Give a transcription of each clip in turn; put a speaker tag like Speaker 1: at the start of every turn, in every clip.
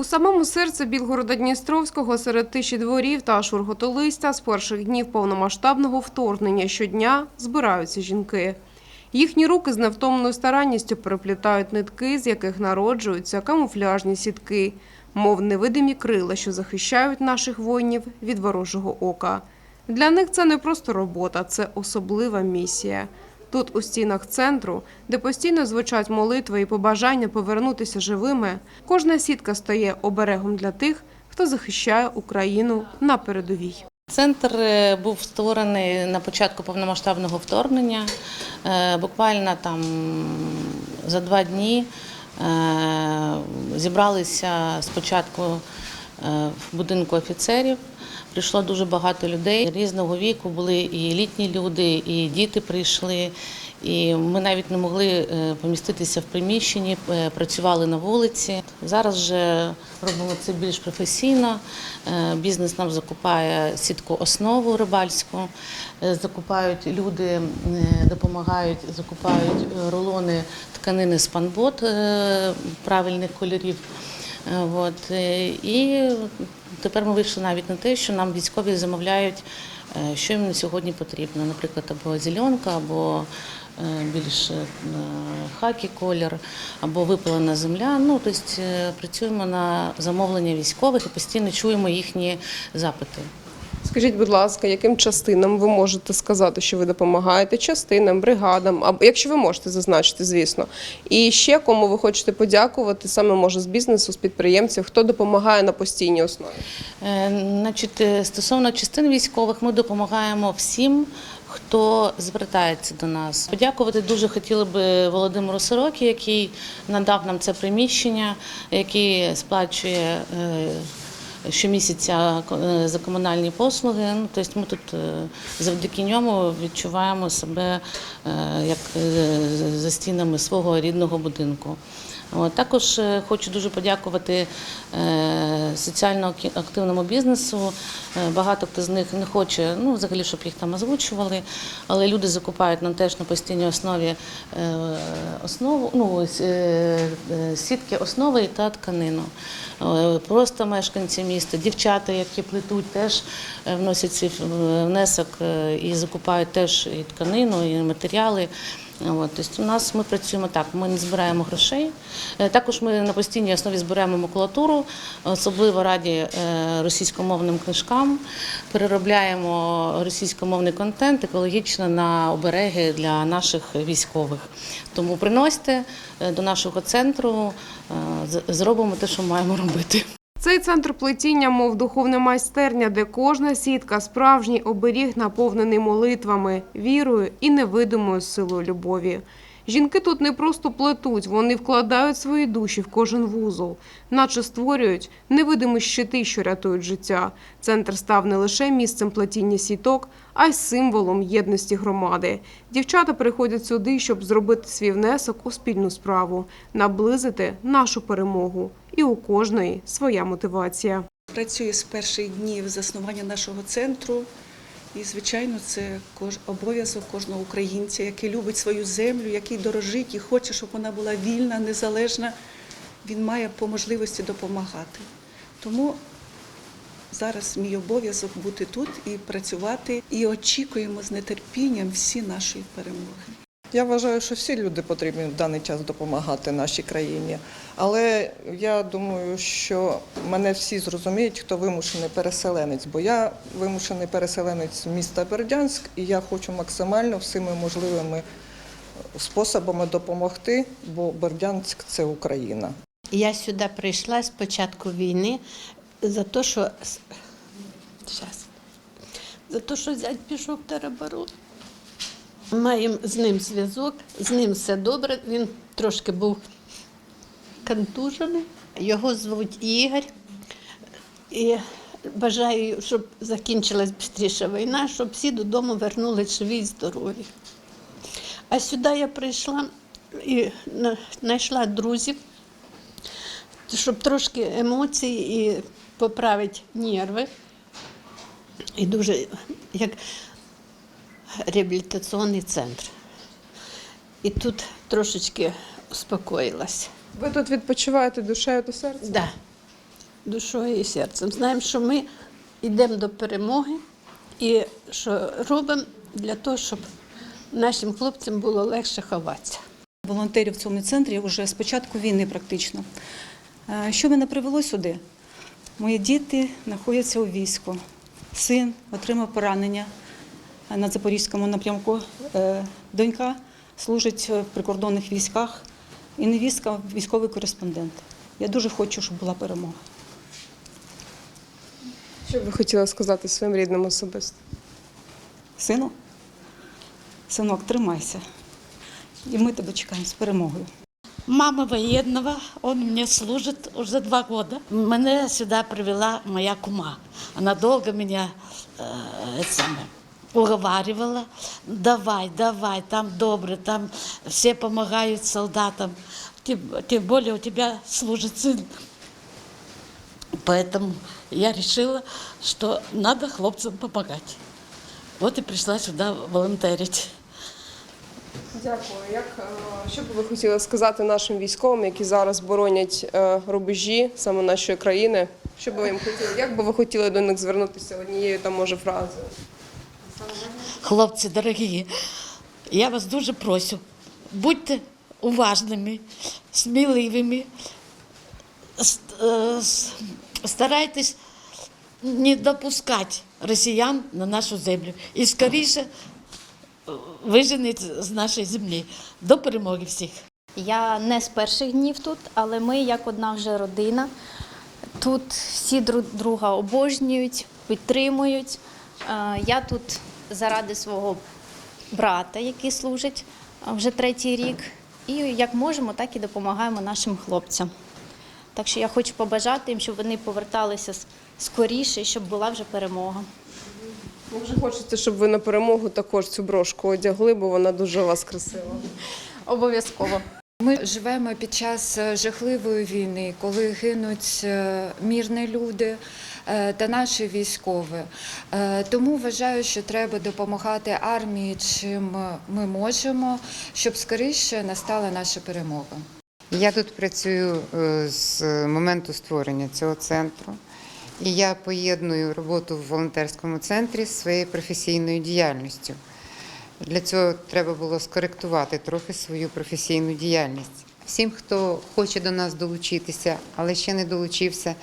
Speaker 1: У самому серці Білгорода Дністровського серед тиші дворів та шурготолистя з перших днів повномасштабного вторгнення щодня збираються жінки. Їхні руки з невтомною старанністю переплітають нитки, з яких народжуються камуфляжні сітки, мов невидимі крила, що захищають наших воїнів від ворожого ока. Для них це не просто робота, це особлива місія. Тут, у стінах центру, де постійно звучать молитви і побажання повернутися живими, кожна сітка стає оберегом для тих, хто захищає Україну на передовій.
Speaker 2: Центр е, був створений на початку повномасштабного вторгнення. Е, Буквально там за два дні е, зібралися спочатку в будинку офіцерів. Прийшло дуже багато людей різного віку. Були і літні люди, і діти прийшли. І ми навіть не могли е, поміститися в приміщенні, е, працювали на вулиці. Зараз вже робимо це більш професійно. Е, Бізнес нам закупає сітку основу рибальську, Е, закупають люди, е, допомагають, закупають е, рулони тканини спанбот е, правильних кольорів. Е, От, е, і тепер ми вийшли навіть на те, що нам військові замовляють, е, що їм на сьогодні потрібно. Наприклад, або зеленка, або більш хакі колір, або випалена земля. Ну, тобто працюємо на замовлення військових і постійно чуємо їхні запити.
Speaker 1: Скажіть, будь ласка, яким частинам ви можете сказати, що ви допомагаєте? Частинам, бригадам, або якщо ви можете зазначити, звісно. І ще кому ви хочете подякувати, саме може з бізнесу, з підприємців, хто допомагає на постійній основі?
Speaker 2: Е, Значить, е, стосовно частин військових, ми допомагаємо всім, хто звертається до нас. Подякувати дуже хотіли би Володимиру Сорокі, який надав нам це приміщення, який сплачує. Щомісяця е, за комунальні послуги. Ну, тобто ми тут е, завдяки ньому відчуваємо себе е, як за стінами свого рідного будинку. Також е, хочу дуже подякувати е, соціально активному бізнесу. Е, Багато хто з них не хоче, ну взагалі, щоб їх там озвучували, але люди закупають нам теж на постійній основі основу, ну, сітки основи та тканину. Просто мешканці міста, дівчата, які плетуть, теж вносять е, внесок і закупають теж і тканину, і матеріали. От, тобто у нас ми працюємо так, ми не збираємо грошей. Е, Також ми на постійній основі збираємо макулатуру, особливо раді е, російськомовним книжкам, переробляємо російськомовний контент екологічно на обереги для наших військових. Тому приносьте е, до нашого центру, зробимо те, що маємо робити.
Speaker 1: Цей центр плетіння, мов духовна майстерня, де кожна сітка справжній оберіг наповнений молитвами, вірою і невидимою силою любові. Жінки тут не просто плетуть, вони вкладають свої душі в кожен вузол, наче створюють невидимі щити, що рятують життя. Центр став не лише місцем плетіння сіток, а й символом єдності громади. Дівчата приходять сюди, щоб зробити свій внесок у спільну справу, наблизити нашу перемогу. І у кожної своя мотивація.
Speaker 3: Працюю з перших днів заснування нашого центру. І, звичайно, це обов'язок кожного українця, який любить свою землю, який дорожить і хоче, щоб вона була вільна, незалежна. Він має по можливості допомагати. Тому зараз мій обов'язок бути тут і працювати, і очікуємо з нетерпінням всі нашої перемоги.
Speaker 4: Я вважаю, що всі люди потрібні в даний час допомагати нашій країні. Але я думаю, що мене всі зрозуміють, хто вимушений переселенець, бо я вимушений переселенець міста Бердянськ, і я хочу максимально всіми можливими способами допомогти, бо Бердянськ це Україна.
Speaker 5: Я сюди прийшла з початку війни за те, що за те, що зять пішов в тероборот. Маємо з ним зв'язок, з ним все добре. Він трошки був контужений. Його звуть Ігор. І бажаю, щоб закінчилась швидше війна, щоб всі додому вернулись живі і здорові. А сюди я прийшла і знайшла друзів, щоб трошки емоцій і поправити нерви. І дуже як реабілітаційний центр. І тут трошечки успокоїлась.
Speaker 1: Ви тут відпочиваєте душею та серцем?
Speaker 5: Да. душою і серцем. Знаємо, що ми йдемо до перемоги і що робимо для того, щоб нашим хлопцям було легше ховатися.
Speaker 3: волонтерів в цьому центрі вже з початку війни практично. Е, Що мене привело сюди? Мої діти знаходяться у війську. Син отримав поранення на Запорізькому напрямку. Е, Донька служить в прикордонних військах і невістка військовий кореспондент. Я дуже хочу, щоб була перемога.
Speaker 1: Що б ви хотіли сказати своїм рідним особисто?
Speaker 3: Сину, синок, тримайся. І ми тебе чекаємо з перемогою.
Speaker 6: Мама военного, он мне служит уже два года. Меня сюда привела моя кума. Она долго меня э, это самое, уговаривала. Давай, давай, там добре, там все помогают солдатам. Тем, тем более у тебя служит сын. Поэтому я решила, что надо хлопцам помогать. Вот и пришла сюда волонтерить.
Speaker 1: Дякую. Як е, що б ви хотіли сказати нашим військовим, які зараз боронять е, рубежі саме нашої країни? Що б ви їм хотіли? Як би ви хотіли до них звернутися однією там може фразою?
Speaker 6: Хлопці дорогі, я вас дуже прошу, будьте уважними, сміливими, е, старайтесь не допускати росіян на нашу землю і скоріше е, виженіть з нашої землі. До перемоги всіх!
Speaker 7: Я не з перших днів тут, але ми як одна вже родина. Тут всі друг друга обожнюють, підтримують. Е, Я тут заради свого брата, який служить вже третій рік. І як можемо, так і допомагаємо нашим хлопцям. Так що я хочу побажати їм, щоб вони поверталися скоріше, щоб була вже перемога.
Speaker 1: Вже хочеться, щоб ви на перемогу також цю брошку одягли, бо вона дуже у вас красива.
Speaker 7: Обов'язково.
Speaker 8: Ми живемо під час е, жахливої війни, коли гинуть е, мирні люди та наші військові. Е, Тому вважаю, що треба допомагати армії, чим е, ми можемо, щоб скоріше настала наша перемога.
Speaker 9: Я тут працюю е, з моменту створення цього центру, і я поєдную роботу в волонтерському центрі з своєю професійною діяльністю. Для цього треба було скоректувати трохи свою професійну діяльність. Всім, хто хоче до нас долучитися, але ще не долучився,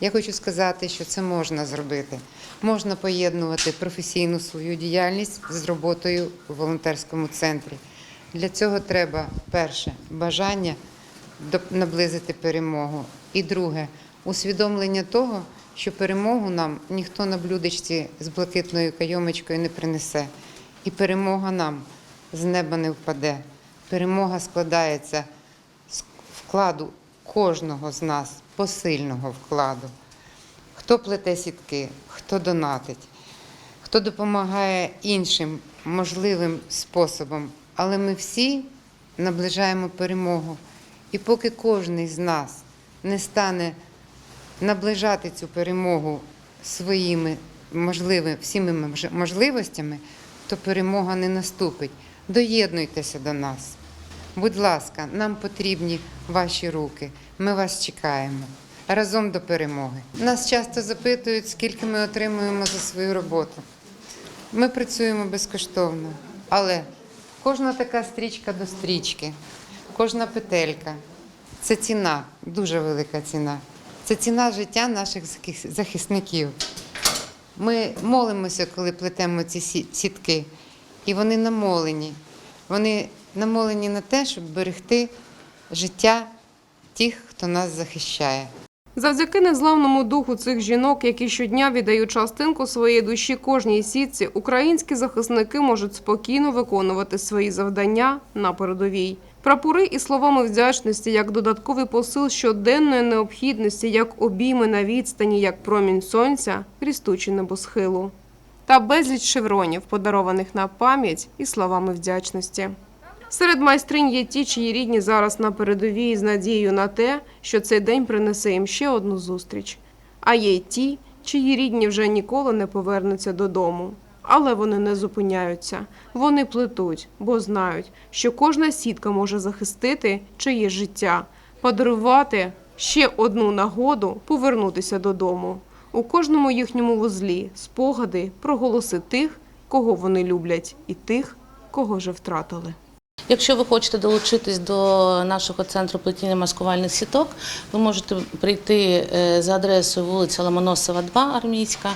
Speaker 9: я хочу сказати, що це можна зробити. Можна поєднувати професійну свою діяльність з роботою в волонтерському центрі. Для цього треба перше бажання наблизити перемогу. І друге усвідомлення того, що перемогу нам ніхто на блюдечці з блакитною кайомочкою не принесе. І перемога нам з неба не впаде. Перемога складається з вкладу кожного з нас, посильного вкладу. Хто плете сітки, хто донатить, хто допомагає іншим можливим способом. Але ми всі наближаємо перемогу. І поки кожен з нас не стане наближати цю перемогу своїми можливими всіми можливостями, то перемога не наступить. Доєднуйтеся до нас. Будь ласка, нам потрібні ваші руки. Ми вас чекаємо. Разом до перемоги. Нас часто запитують, скільки ми отримуємо за свою роботу. Ми працюємо безкоштовно, але кожна така стрічка до стрічки, кожна петелька це ціна, дуже велика ціна. Це ціна життя наших захисників. Ми молимося, коли плетемо ці сітки, і вони намолені. Вони намолені на те, щоб берегти життя тих, хто нас захищає.
Speaker 1: Завдяки незламному духу цих жінок, які щодня віддають частинку своєї душі кожній сітці, українські захисники можуть спокійно виконувати свої завдання на передовій. Прапори і словами вдячності як додатковий посил щоденної необхідності, як обійми на відстані, як промінь сонця, рістучі небосхилу. Та безліч шевронів, подарованих на пам'ять і словами вдячності. Серед майстринь є ті, чиї рідні зараз на передовій з надією на те, що цей день принесе їм ще одну зустріч. А є й ті, чиї рідні вже ніколи не повернуться додому. Але вони не зупиняються. Вони плетуть, бо знають, що кожна сітка може захистити чиє життя, подарувати ще одну нагоду повернутися додому. У кожному їхньому вузлі спогади про голоси тих, кого вони люблять, і тих, кого вже втратили.
Speaker 2: Якщо ви хочете долучитись до нашого центру плетіння маскувальних сіток, ви можете прийти е, за адресою вулиця Ломоносова, 2, Армійська.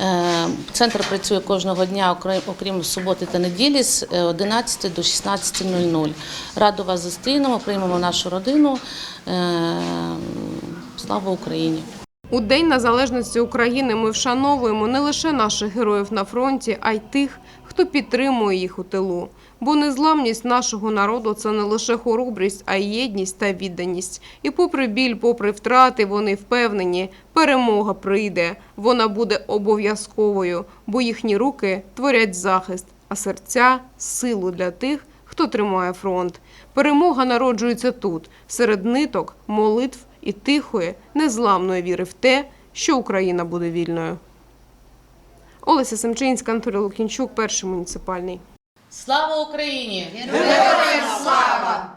Speaker 2: Е, Центр працює кожного дня, окрім- суботи та неділі, з е, 11 до 16.00. Раду вас зустрінемо, приймемо нашу родину. Е, Слава Україні!
Speaker 1: У День Незалежності України ми вшановуємо не лише наших героїв на фронті, а й тих, хто підтримує їх у тилу. Бо незламність нашого народу це не лише хоробрість, а й єдність та відданість. І попри біль, попри втрати, вони впевнені, перемога прийде. Вона буде обов'язковою, бо їхні руки творять захист, а серця силу для тих, хто тримає фронт. Перемога народжується тут, серед ниток, молитв і тихої, незламної віри в те, що Україна буде вільною. Олеся Семчинська, Анатолій Лукінчук, перший муніципальний.
Speaker 2: Слава Україні! Героям слава!